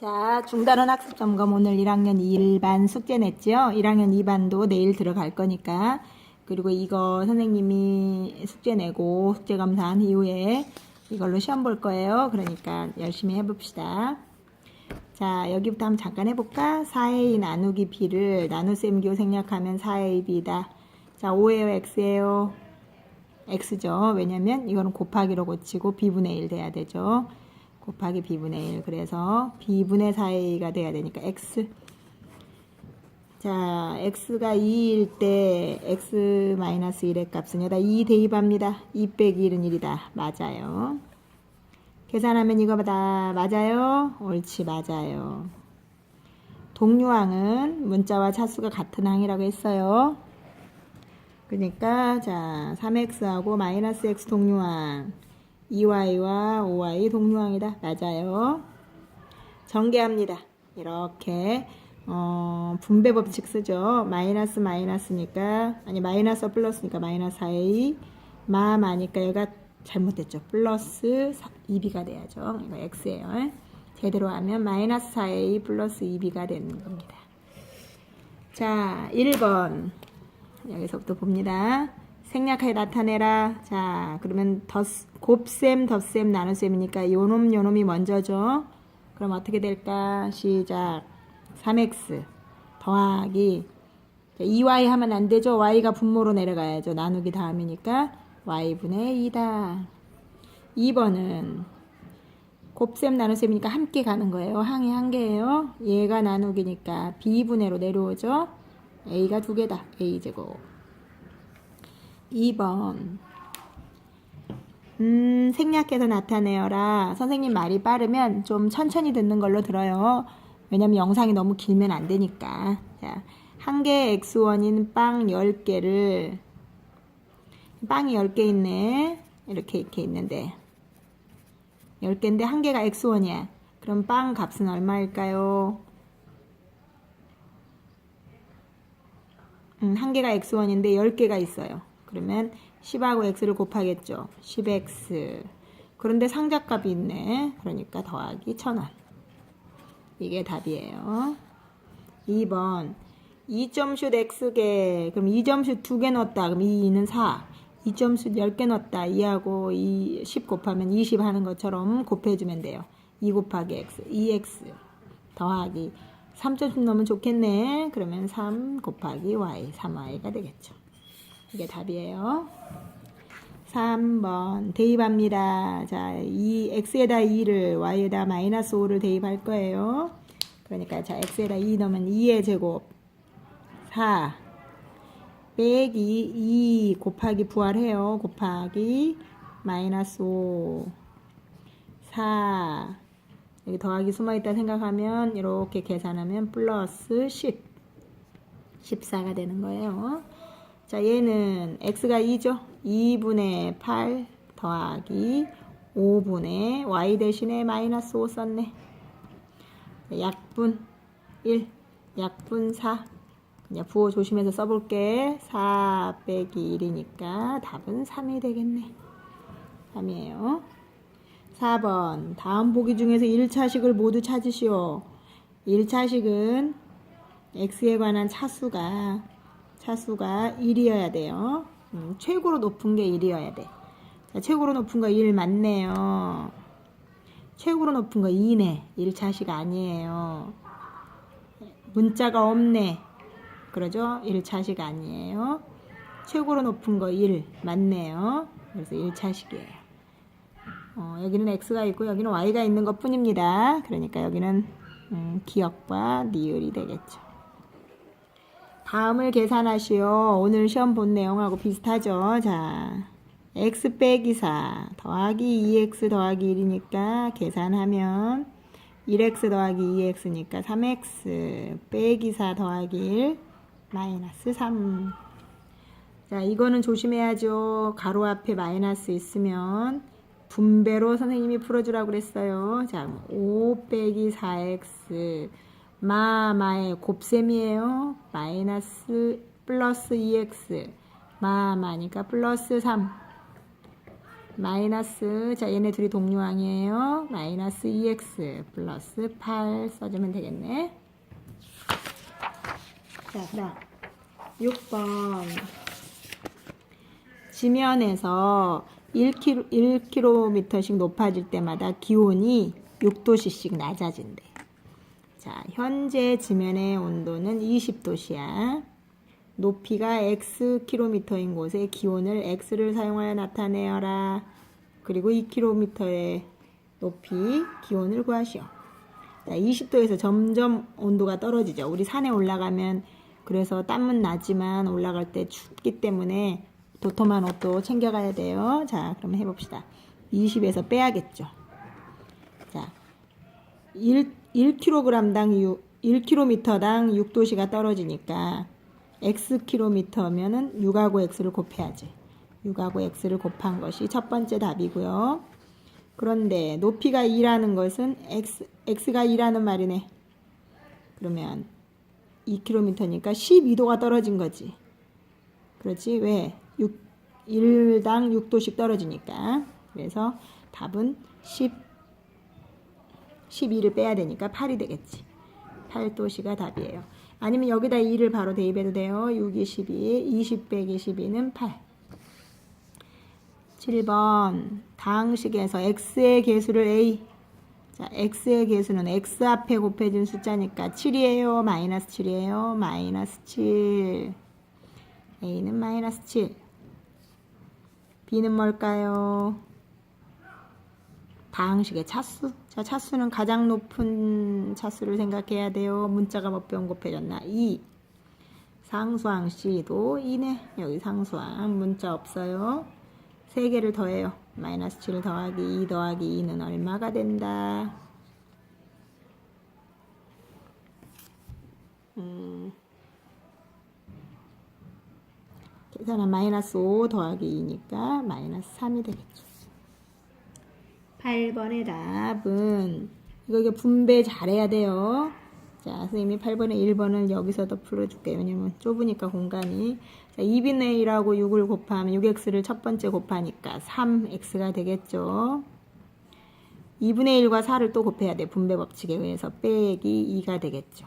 자, 중단원 학습 점검 오늘 1학년 1반 숙제 냈죠? 1학년 2반도 내일 들어갈 거니까. 그리고 이거 선생님이 숙제 내고 숙제 검사한 이후에 이걸로 시험 볼 거예요. 그러니까 열심히 해봅시다. 자, 여기부터 한번 잠깐 해볼까? 4a 나누기 b를 나눗셈교 생략하면 4a b다. 자, 5예요, x예요? x죠. 왜냐면 이거는 곱하기로 고치고 b분의 1 돼야 되죠. 곱하기 b분의 1. 그래서 b분의 4a가 돼야 되니까 x. 자, x가 2일 때 x-1의 값은 여기다 2 대입합니다. 2 빼기 1은 1이다. 맞아요. 계산하면 이거보다 맞아요? 옳지, 맞아요. 동류항은 문자와 차수가 같은 항이라고 했어요. 그러니까 자 3x하고 마이너스 x 동류항 2y와 5y 동류항이다. 맞아요. 전개합니다. 이렇게 어, 분배 법칙 쓰죠. 마이너스 마이너스니까 아니 마이너스 플러스니까 마이너스 4a 마 마니까 얘가 잘못됐죠. 플러스 2b가 돼야죠. 이거 x예요. 제대로 하면 마이너스 4a 플러스 2b가 되는 겁니다. 자, 1번 여기서부터 봅니다. 생략하여 나타내라. 자, 그러면 덧, 곱셈, 덧셈, 나눗셈이니까 요놈, 요놈이 먼저죠. 그럼 어떻게 될까? 시작. 3x 더하기 2y 하면 안 되죠. y가 분모로 내려가야죠. 나누기 다음이니까 y분의 2다. 2번은 곱셈 나눗셈이니까 함께 가는 거예요. 항이 한 개예요. 얘가 나누기니까 b분의로 내려오죠. a가 두 개다. a제곱. 2번 음, 생략해서 나타내어라. 선생님 말이 빠르면 좀 천천히 듣는 걸로 들어요. 왜냐면 영상이 너무 길면 안 되니까. 자, 한 개의 x1인 빵 10개를 빵이 10개 있네. 이렇게 이렇게 있는데 10개인데 한 개가 x1이야. 그럼 빵 값은 얼마일까요? 음, 한 개가 x1인데 10개가 있어요. 그러면 10하고 x를 곱하겠죠. 10x. 그런데 상자값이 있네. 그러니까 더하기 1000원. 이게 답이에요. 2번. 2점슛 x개. 그럼 2점슛 2개 넣었다. 그럼 2는 4. 2점슛 10개 넣었다. 2하고 2, 10 곱하면 20 하는 것처럼 곱해주면 돼요. 2 곱하기 x. 2x. 더하기 3점슛 넣으면 좋겠네. 그러면 3 곱하기 y. 3y가 되겠죠. 이게 답이에요. 3번 대입합니다. 자, 이 x에다 2를 y에다 마이너스 5를 대입할 거예요. 그러니까 자, x에다 2 넣으면 2의 제곱 4 빼기 2 곱하기 부활해요. 곱하기 마이너스 5 4 여기 더하기 숨어있다 생각하면 이렇게 계산하면 플러스 10 14가 되는 거예요. 자, 얘는 x가 2죠. 2분의 8 더하기 5분의 y 대신에 마이너스 5 썼네. 약분 1, 약분 4. 그냥 부호 조심해서 써볼게. 4 빼기 1이니까 답은 3이 되겠네. 3이에요. 4번. 다음 보기 중에서 1차식을 모두 찾으시오. 1차식은 x에 관한 차수가 차수가 1이어야 돼요. 음, 최고로 높은 게 1이어야 돼. 자, 최고로 높은 거 1 맞네요. 최고로 높은 거 2네. 1차식 아니에요. 문자가 없네. 그러죠? 1차식 아니에요. 최고로 높은 거 1 맞네요. 그래서 1차식이에요. 어, 여기는 x가 있고 여기는 y가 있는 것 뿐입니다. 그러니까 여기는 음, 기억과 니을이 되겠죠. 다음을 계산하시오. 오늘 시험 본 내용하고 비슷하죠. 자, x 빼기 4 더하기 2x 더하기 1이니까 계산하면 1x 더하기 2x니까 3x 빼기 4 더하기 1 마이너스 3. 자, 이거는 조심해야죠. 가로 앞에 마이너스 있으면 분배로 선생님이 풀어주라고 그랬어요. 자, 5 빼기 4x 마, 마의 곱셈이에요. 마이너스 플러스 2x 마, 마니까 플러스 3 마이너스 자 얘네 둘이 동류항이에요. 마이너스 2x 플러스 8 써주면 되겠네. 자 그다음 6번 지면에서 1km, 1km씩 높아질 때마다 기온이 6도씨씩 낮아진대. 자, 현재 지면의 온도는 20도씨야. 높이가 x 킬로미터인 곳에 기온을 x를 사용하여 나타내어라. 그리고 2km의 높이 기온을 구하시오. 자, 20도에서 점점 온도가 떨어지죠. 우리 산에 올라가면 그래서 땀은 나지만 올라갈 때 춥기 때문에 도톰한 옷도 챙겨가야 돼요. 자, 그러면 해봅시다. 20에서 빼야겠죠. 자, 1, 1kg당 6, 1km당 6도씨가 떨어지니까 xkm면은 6하고 x를 곱해야지. 6하고 x를 곱한 것이 첫 번째 답이고요. 그런데 높이가 2라는 것은 x, x가 2라는 말이네. 그러면 2km니까 12도가 떨어진 거지. 그렇지? 왜? 6, 1당 6도씩 떨어지니까. 그래서 답은 10, 12를 빼야 되니까 8이 되겠지. 8도씨가 답이에요. 아니면 여기다 2를 바로 대입해도 돼요. 6, 2, 12, 20 빼기 12는 8. 7번 다항식에서 x의 개수를 a 자, x의 개수는 x 앞에 곱해진 숫자니까 7이에요. 마이너스 7이에요. 마이너스 7 a는 마이너스 7 b는 뭘까요? 다항식의 차수. 자, 차수는 가장 높은 차수를 생각해야 돼요. 문자가 몇 번 곱해졌나? 2. 상수항 C도 2네. 여기 상수항 문자 없어요. 3개를 더해요. 마이너스 7 더하기 2 더하기 2는 얼마가 된다? 음, 계산은 마이너스 5 더하기 2니까 마이너스 3이 되겠죠. 8번의 답은 이거 이거 분배 잘해야 돼요. 자, 선생님이 8번에 1번을 여기서도 풀어줄게요. 왜냐면 좁으니까 공간이. 자, 2분의 1하고 6을 곱하면 6x를 첫 번째 곱하니까 3x가 되겠죠. 2분의 1과 4를 또 곱해야 돼. 분배 법칙에 의해서 빼기 2가 되겠죠.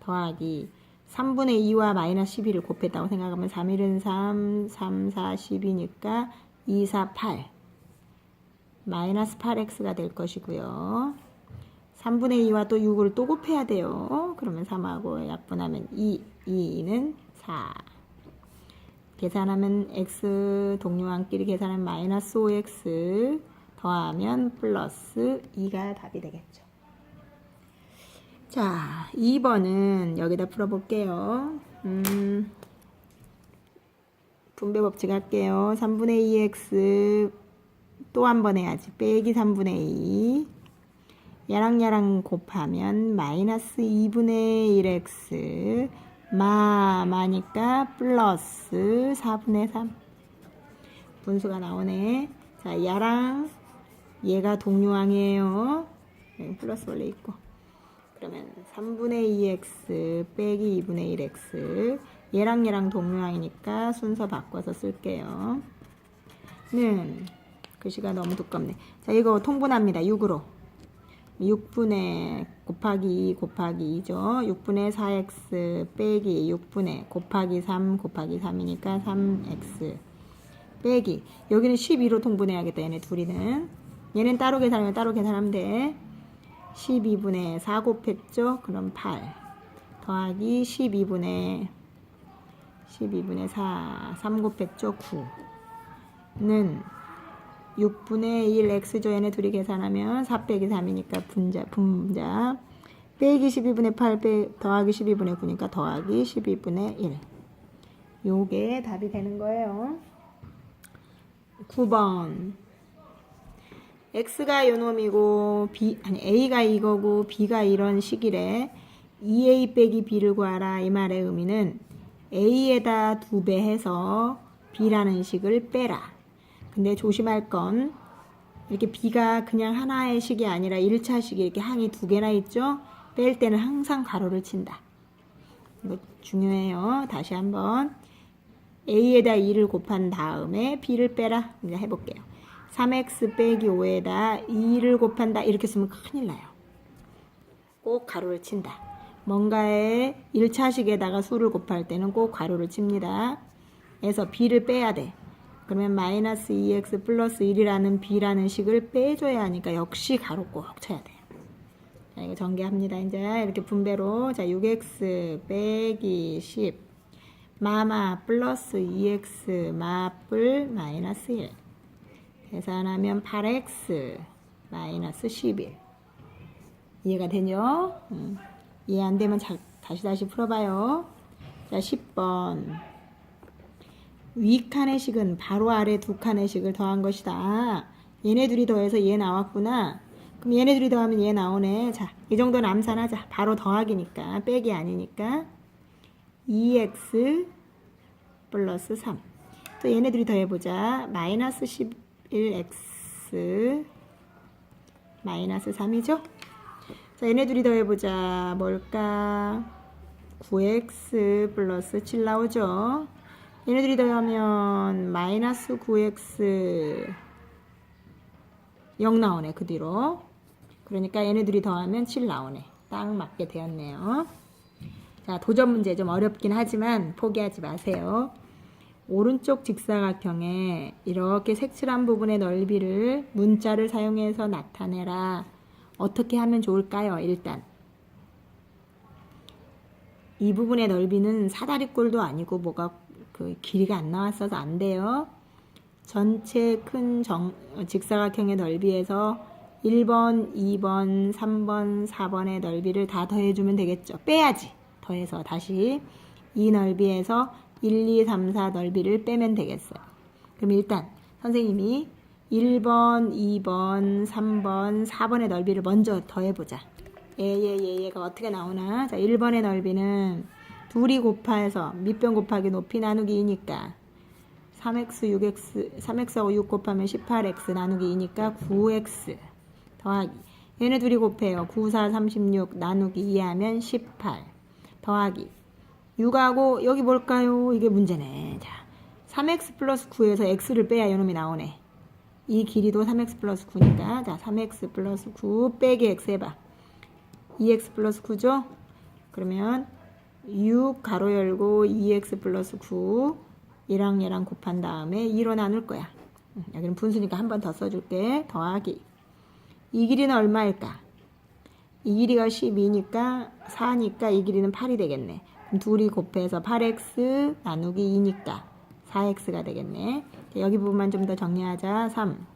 더하기 3분의 2와 마이너스 12를 곱했다고 생각하면 3, 1은 3, 3, 4, 10이니까 2, 4, 8. 마이너스 8x가 될 것이고요. 3분의 2와 또 6을 또 곱해야 돼요. 그러면 3하고 약분하면 2, 2는 4. 계산하면 x 동료항끼리 계산하면 마이너스 5x 더하면 플러스 2가 답이 되겠죠. 자, 2번은 여기다 풀어볼게요. 음, 분배 법칙 할게요. 3분의 2x 또 한 번 해야지. 빼기 3분의 2. 얘랑 얘랑 곱하면 마이너스 2분의 1x 마 마니까 플러스 4분의 3 분수가 나오네. 자, 얘랑 얘가 동류항이에요. 여기 플러스 원래 있고. 그러면 3분의 2x 빼기 2분의 1x 얘랑 얘랑 동류항이니까 순서 바꿔서 쓸게요. 는 글씨가 너무 두껍네. 자, 이거 통분합니다. 6으로. 6분의 곱하기 2 곱하기 2죠. 6분의 4x 빼기 6분의 곱하기 3 곱하기 3이니까 3x 빼기 여기는 12로 통분해야겠다. 얘네 둘이는 얘는 따로 계산하면 따로 계산하면 돼. 12분의 4 곱했죠. 그럼 8 더하기 12분의 12분의 4 3 곱했죠. 9는 6분의 1 x조 얘네 둘이 계산하면 4 빼기 3이니까 분자 분자. 빼기 12분의 8 빼, 더하기 12분의 9니까 더하기 12분의 1 요게 답이 되는 거예요. 9번. x가 요놈이고 b 아니 a가 이거고 b가 이런 식이래. 2a 빼기 b를 구하라. 이 말의 의미는 a에다 두배 해서 b라는 식을 빼라 근데 조심할 건 이렇게 B가 그냥 하나의 식이 아니라 1차 식이 이렇게 항이 두 개나 있죠? 뺄 때는 항상 가로를 친다. 이거 중요해요. 다시 한번 A에다 2를 곱한 다음에 B를 빼라. 이제 해볼게요. 3x 빼기 5에다 2를 곱한다. 이렇게 쓰면 큰일 나요. 꼭 가로를 친다. 뭔가에 1차식에다가 수를 곱할 때는 꼭 가로를 칩니다. 그래서 b를 빼야 돼. 그러면 마이너스 2x 플러스 1이라는 b라는 식을 빼줘야 하니까 역시 가로 꼭 쳐야 돼요. 자, 이거 전개합니다. 이제 이렇게 분배로 자 6x 빼기 10 마마 플러스 2x 마플 마이너스 1 계산하면 8x 마이너스 11 이해가 되죠? 음. 이해 안 되면 자, 다시 다시 풀어봐요. 자 10번 위 칸의 식은 바로 아래 두 칸의 식을 더한 것이다. 아, 얘네 둘이 더해서 얘 나왔구나. 그럼 얘네 둘이 더하면 얘 나오네. 자, 이 정도는 암산하자. 바로 더하기니까 빼기 아니니까 2x 플러스 3. 또 얘네 둘이 더해보자. 마이너스 11x 마이너스 3이죠? 자, 얘네 둘이 더해보자. 뭘까? 9x 플러스 7 나오죠? 얘네들이 더하면 마이너스 9x 0 나오네 그 뒤로. 그러니까 얘네들이 더하면 7 나오네. 딱 맞게 되었네요. 자 도전 문제 좀 어렵긴 하지만 포기하지 마세요. 오른쪽 직사각형에 이렇게 색칠한 부분의 넓이를 문자를 사용해서 나타내라. 어떻게 하면 좋을까요? 일단. 이 부분의 넓이는 사다리꼴도 아니고 뭐가 그 길이가 안 나왔어서 안 돼요. 전체 큰 정, 직사각형의 넓이에서 1번, 2번, 3번, 4번의 넓이를 다 더해주면 되겠죠. 빼야지. 더해서 다시 이 넓이에서 1, 2, 3, 4 넓이를 빼면 되겠어요. 그럼 일단 선생님이 1번, 2번, 3번, 4번의 넓이를 먼저 더해보자. 얘, 얘, 얘, 얘가 어떻게 나오나? 자, 1번의 넓이는 둘이 곱해서 밑변 곱하기 높이 나누기 2니까 3x, 6x, 3x하고 6 곱하면 18x 나누기 2니까 9x 더하기 얘네 둘이 곱해요. 9, 4, 36 나누기 2 하면 18 더하기 6하고 여기 뭘까요? 이게 문제네. 자, 3x 플러스 9에서 x를 빼야 이놈이 나오네. 이 길이도 3x 플러스 9니까 자 3x 플러스 9 빼기 x 해봐. 2x 플러스 9죠? 그러면 6 가로 열고 2x 플러스 9 얘랑 얘랑 곱한 다음에 2로 나눌 거야. 응, 여기는 분수니까 한 번 더 써줄게. 더하기. 이 길이는 얼마일까? 이 길이가 12니까 4니까 이 길이는 8이 되겠네. 그럼 둘이 곱해서 8x 나누기 2니까 4x가 되겠네. 여기 부분만 좀 더 정리하자. 3.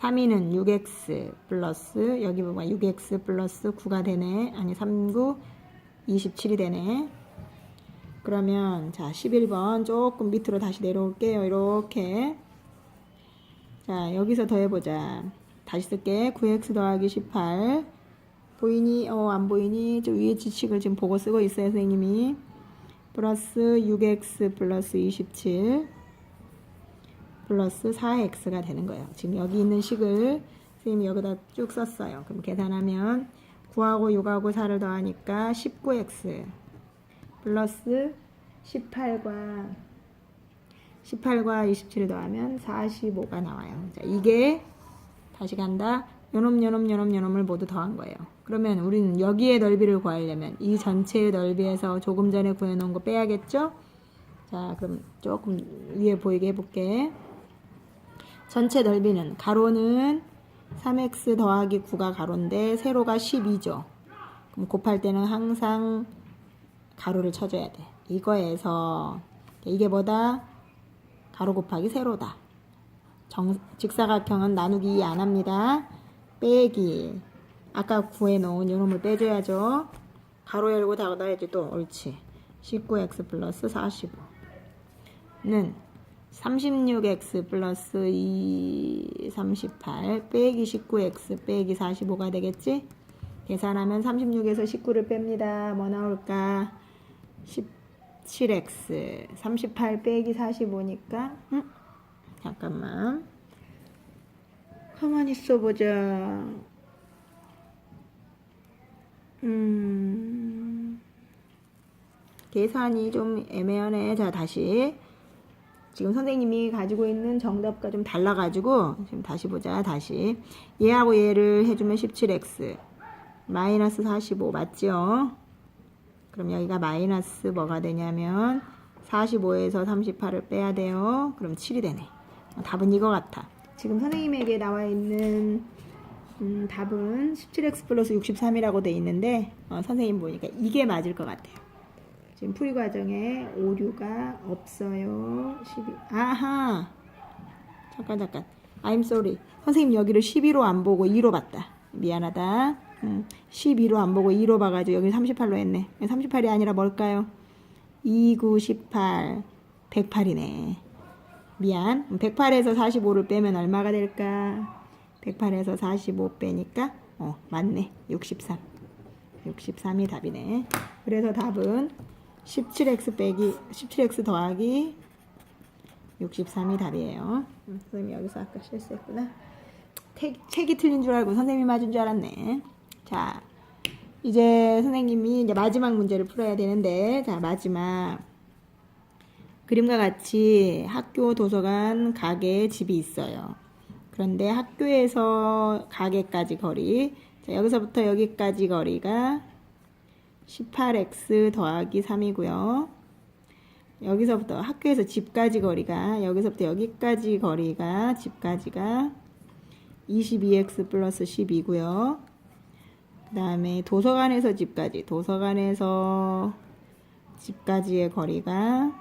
3위는 6x 플러스 여기 부분 6x 플러스 9가 되네. 아니 39 27이 되네. 그러면 자 11번 조금 밑으로 다시 내려올게요. 이렇게 자 여기서 더해보자. 다시 쓸게. 9x 더하기 18 보이니? 어 안 보이니? 저 위에 지식을 지금 보고 쓰고 있어요. 선생님이 플러스 6x 플러스 27 플러스 4x가 되는 거예요. 지금 여기 있는 식을 선생님이 여기다 쭉 썼어요. 그럼 계산하면 9하고 6하고 4를 더하니까 19x 플러스 18과 18과 27을 더하면 45가 나와요. 자, 이게 다시 간다. 요놈 요놈 요놈 요놈을 모두 더한 거예요. 그러면 우리는 여기의 넓이를 구하려면 이 전체의 넓이에서 조금 전에 구해놓은 거 빼야겠죠? 자, 그럼 조금 위에 보이게 해볼게. 전체 넓이는 가로는 3x 더하기 9가 가로인데 세로가 12죠. 그럼 곱할 때는 항상 가로를 쳐줘야 돼. 이거에서 이게 뭐다? 가로 곱하기 세로다. 정, 직사각형은 나누기 2 안 합니다. 빼기. 아까 구해놓은 요놈을 빼줘야죠. 가로 열고 닫아야지 또 옳지. 19x 플러스 45는 36x 플러스 2, 38 빼기 19x 빼기 45가 되겠지? 계산하면 36에서 19를 뺍니다. 뭐 나올까? 17x 38 빼기 45니까 응? 잠깐만 가만히 있어보자 음 계산이 좀 애매하네 자 다시 지금 선생님이 가지고 있는 정답과 좀 달라가지고 지금 다시 보자 다시 얘하고 얘를 해주면 17x 마이너스 45 맞죠? 그럼 여기가 마이너스 뭐가 되냐면 45에서 38을 빼야 돼요. 그럼 7이 되네. 어, 답은 이거 같아. 지금 선생님에게 나와 있는 음, 답은 17x 플러스 63이라고 돼 있는데 어, 선생님 보니까 이게 맞을 것 같아요. 지금 풀이 과정에 오류가 없어요. 12. 아하. 잠깐 잠깐. I'm sorry. 선생님 여기를 12로 안 보고 2로 봤다. 미안하다. 음, 12로 안 보고 2로 봐가지고 여기 38로 했네. 38이 아니라 뭘까요? 2, 9, 18, 108이네. 미안. 108에서 45를 빼면 얼마가 될까? 108에서 45 빼니까 어 맞네. 63. 63이 답이네. 그래서 답은 17x 빼기 17x 더하기 63이 답이에요. 음, 선생님 여기서 아까 실수했구나. 책, 책이 틀린 줄 알고 선생님이 맞은 줄 알았네. 자, 이제 선생님이 이제 마지막 문제를 풀어야 되는데, 자, 마지막. 그림과 같이 학교, 도서관, 가게, 집이 있어요. 그런데 학교에서 가게까지 거리, 자, 여기서부터 여기까지 거리가 18x 더하기 3이고요. 여기서부터 학교에서 집까지 거리가, 여기서부터 여기까지 거리가, 집까지가 22x 플러스 10이고요. 그 다음에 도서관에서 집까지, 도서관에서 집까지의 거리가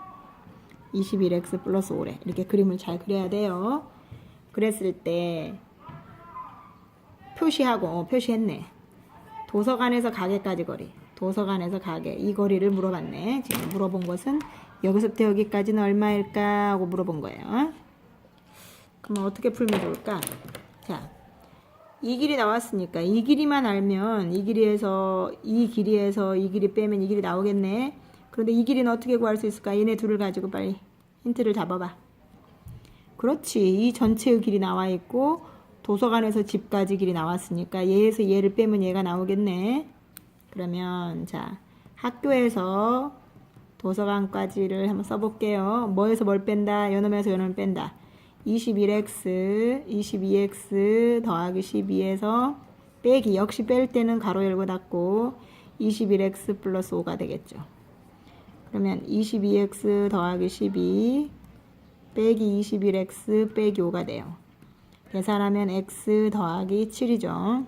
21x 플러스 5래. 이렇게 그림을 잘 그려야 돼요. 그랬을 때 표시하고, 어, 표시했네. 도서관에서 가게까지 거리. 도서관에서 가게. 이 거리를 물어봤네. 지금 물어본 것은 여기서부터 여기까지는 얼마일까 하고 물어본 거예요. 그럼 어떻게 풀면 좋을까? 자, 이 길이 나왔으니까 이 길이만 알면 이 길이에서 이 길이에서 이 길이 빼면 이 길이 나오겠네. 그런데 이 길이는 어떻게 구할 수 있을까? 얘네 둘을 가지고 빨리 힌트를 잡아봐. 그렇지. 이 전체의 길이 나와 있고 도서관에서 집까지 길이 나왔으니까 얘에서 얘를 빼면 얘가 나오겠네. 그러면 자 학교에서 도서관까지를 한번 써볼게요. 뭐에서 뭘 뺀다? 요놈에서 요놈 뺀다. 21x, 22x 더하기 12에서 빼기 역시 뺄 때는 가로 열고 닫고 21x 플러스 5가 되겠죠. 그러면 22x 더하기 12 빼기 21x 빼기 5가 돼요. 계산하면 x 더하기 7이죠.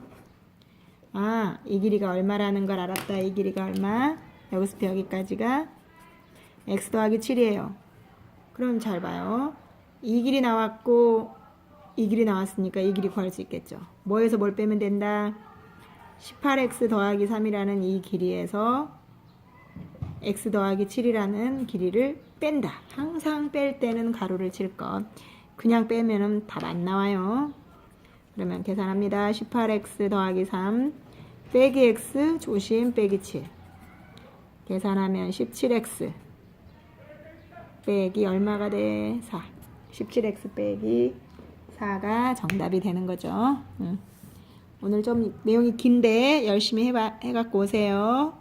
아, 이 길이가 얼마라는 걸 알았다. 이 길이가 얼마? 여기서부터 여기까지가 x 더하기 7이에요. 그럼 잘 봐요. 이 길이 나왔고 이 길이 나왔으니까 이 길이 구할 수 있겠죠. 뭐에서 뭘 빼면 된다? 18x 더하기 3이라는 이 길이에서 x 더하기 7이라는 길이를 뺀다. 항상 뺄 때는 가로를 칠 것. 그냥 빼면은 답 안 나와요. 그러면 계산합니다. 18x 더하기 3 빼기 x 조심 빼기 7 계산하면 17x 빼기 얼마가 돼? 4 17x 빼기 4가 정답이 되는 거죠. 음. 오늘 좀 내용이 긴데 열심히 해봐, 해갖고 오세요.